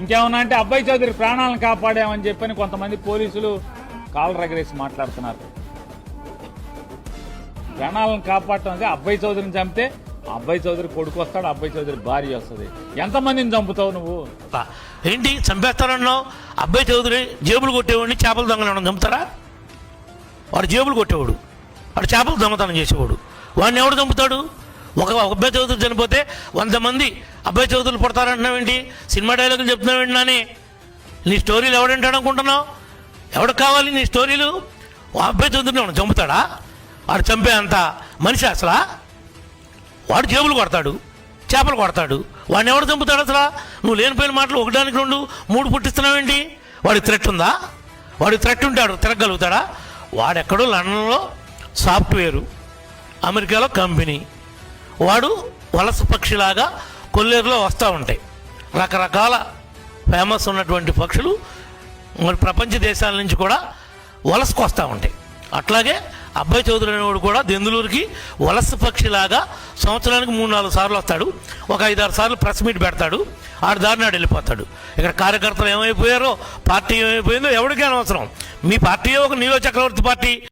ఇంకేమన్నా అంటే అబ్బాయి చౌదరి ప్రాణాలను కాపాడామని చెప్పని కొంతమంది పోలీసులు కాళ్ళు రగరేసి మాట్లాడుతున్నారు. ప్రాణాలను కాపాడటం అంటే అబ్బాయి చౌదరిని చంపితే అబ్బాయి చౌదరి కొడుకు వస్తాడు అబ్బాయి చౌదరి భార్య వస్తుంది. ఎంతమందిని చంపుతావు నువ్వు? ఏంటి? చంపేస్తానన్నావు? అబ్బాయి చౌదరి జేబులు కొట్టేవాడిని చేపలు దొంగలను చంపుతారా? వాడు జేబులు కొట్టేవాడు. వాడు చేపలు దొంగతనం చేసేవాడు. వాడిని ఎవడు చంపుతాడు? ఒక ఒక అబ్బాయి చౌదరి చనిపోతే వంద మంది అబ్బాయి చదువులు పడతారంటున్నావేంటి సినిమా డైలాగులు చెప్తున్నావేంటి నాని? నీ స్టోరీలు ఎవడంటాడు అనుకుంటున్నావు ఎవడు కావాలి నీ స్టోరీలు? ఆ అబ్బాయి చదువుతున్నాడు చంపుతాడా? వాడు చంపే అంత మనిషి అసలా? వాడు జేబులు కొడతాడు చేపలు కొడతాడు. వాడిని ఎవడు చంపుతాడు అసలు? నువ్వు లేనిపోయిన మాటలు ఒకటానికి రెండు మూడు పుట్టిస్తున్నావేంటి? వాడికి థ్రెట్ ఉందా? వాడికి థ్రెట్ ఉంటాడు తిరగలుగుతాడా వాడెక్కడో లండన్లో సాఫ్ట్వేరు అమెరికాలో కంపెనీ. వాడు వలస పక్షిలాగా కొల్లేరులో వస్తూ ఉంటాయి. రకరకాల ఫేమస్ ఉన్నటువంటి పక్షులు మరి ప్రపంచ దేశాల నుంచి కూడా వలసకు వస్తూ ఉంటాయి. అట్లాగే అబ్బాయి చౌదరి అనేవాడు కూడా దెందులూరుకి వలస పక్షిలాగా సంవత్సరానికి మూడు నాలుగు సార్లు వస్తాడు. ఒక ఐదారు సార్లు ప్రెస్ మీట్ పెడతాడు. ఆడు దారిని ఆడు వెళ్ళిపోతాడు. ఇక్కడ కార్యకర్తలు ఏమైపోయారో పార్టీ ఏమైపోయిందో ఎవరికీ అనవసరం. మీ పార్టీ ఒక నియోజక చక్రవర్తి పార్టీ.